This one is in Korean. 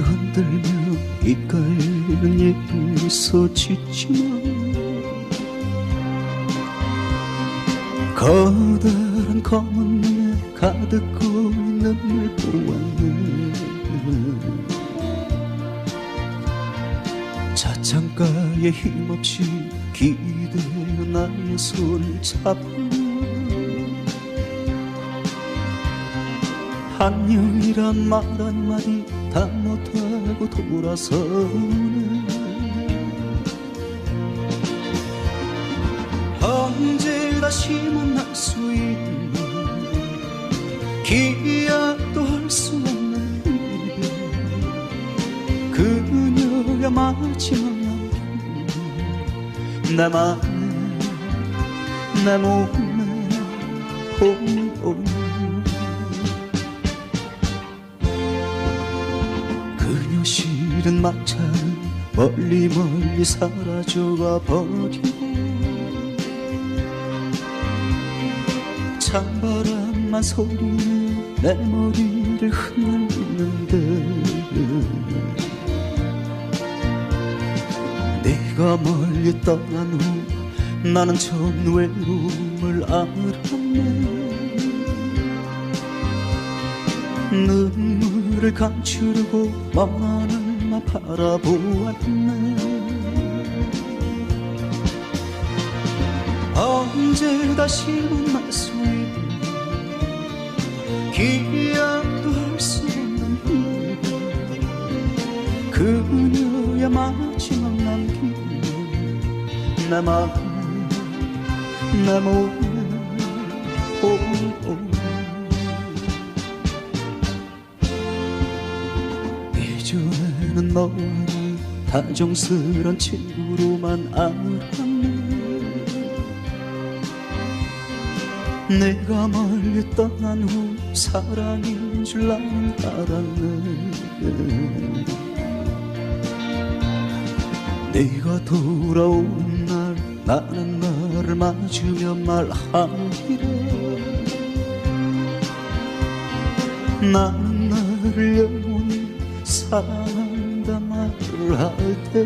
흔들며 이끌리는 예쁜 미소 짓지만 커다란 검은 눈에 가득 고인 눈을 보았네 자창가에 힘없이 기대어 나의 손을 잡으며 안녕이란 말 한마디 다 못하고 돌아서네 다시 만날 수 있는 기약도 할 수 없는 이별 그녀가 마지막 내 맘에 내 몸에 홈홈 그녀 싫은 막차는 멀리 멀리 사라져가 버리 찬바람만 소리내 내 머리를 흩날리는데 네가 멀리 떠난 후 나는 전 외로움을 알았네. 눈물을 감추려고 먼 하늘만 바라보았네. 언제 다시 만날 수 있는 기약도 할 수 없는 이별 그녀의 마지막 남긴 내 마음 내 몸에 홈홈 이전에는 너와 나 다정스런 친구로만 알았 내가 멀리 떠난 후 사랑인 줄 나는 알았네 네가 돌아오는 날 나는 너를 맞으며 말하기를. 나는 너를 영원히 사랑한다 말을 할 테야